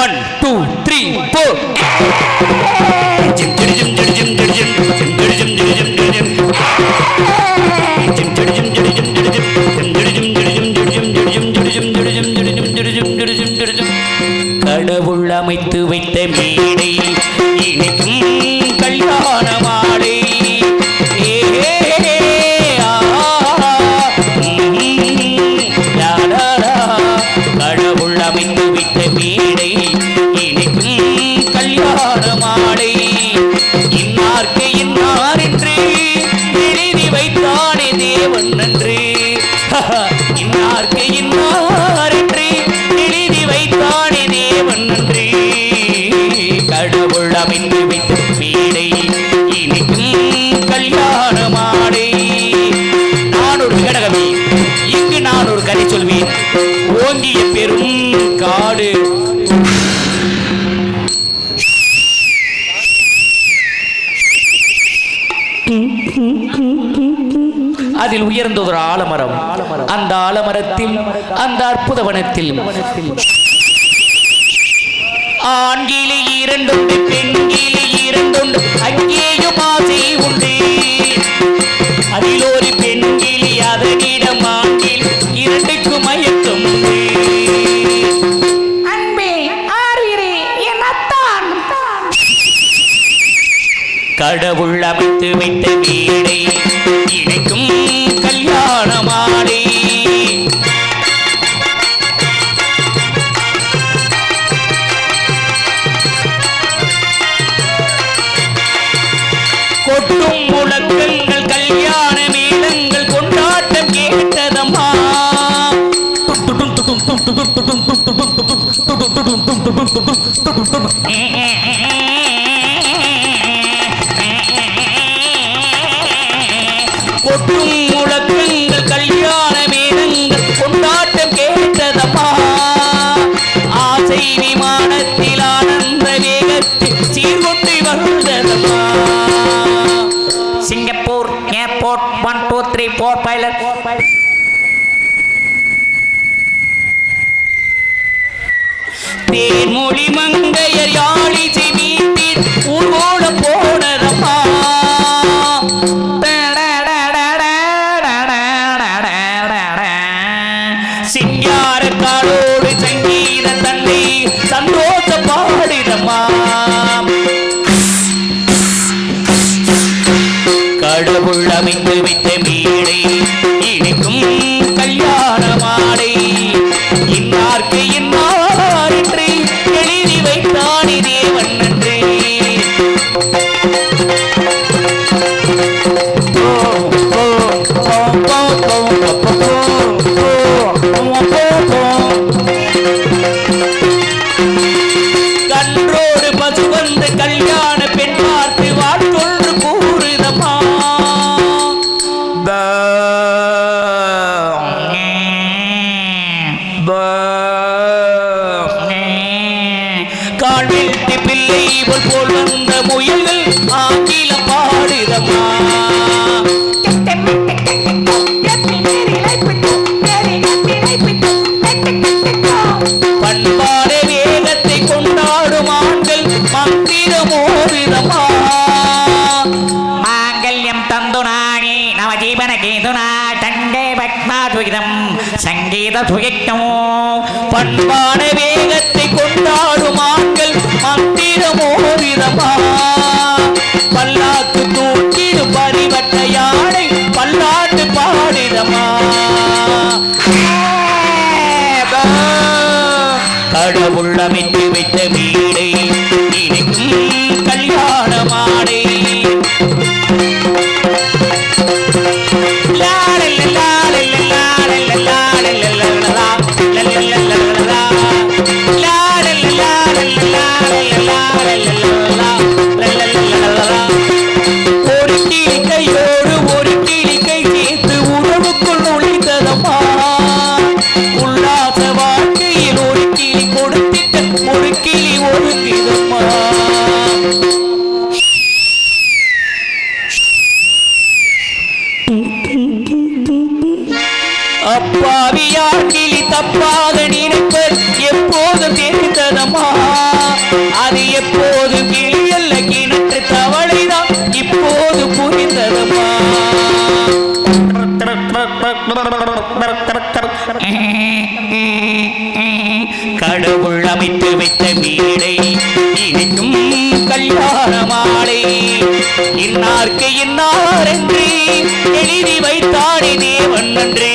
One two three four அமைத்து வைத்த வீடை இனிக்கும் கல்யாண மாலை நான் ஒரு விகடகவி இங்கு நான் ஒரு கதை சொல்வேன். ஓங்கிய பெரும் காடு. அதில் உயர்ந்த ஒரு ஆலமரம். அந்த ஆலமரத்தில் அந்த அற்புத வனத்தில் ஆண்கிளி இரண்டுண்டு கடவுள் அமைத்து வைத்த வீடை இணைக்கும் கல்யாணமாடி. கொட்டும் முழக்கங்கள் கல்யாண மேளங்கள் கொண்டாட்டம் கேட்டதம்மா. கொட்டும் one two three four pilot Thenmozhi மங்கையர் அமைத்து வைத்த கல்யாணம் பிள்ளை போல் வந்த முயல்கள் ஆங்கிலம் பாடுதம்மா. பண்பாட வேகத்தை கொண்டாடும் ஆண்கள் மாங்கல்யம் தந்துனாணி ஜீவன கேதுனா சங்கீத சுகிக்கும் கடவுள் அமைத்து அப்பாவியார் கிளி தப்பாத நினைப்பு எப்போதும் தெரிந்ததம்மா. அது எப்போதும் கிளி அல்ல கிணற்று தவளைதான். இப்போது புரிந்ததம்மா. கடவுள் அமைத்து வைத்த வீடை இன்னார்க்கு இன்னார் என்று எழுதி வைத்தானே தேவன் நன்றே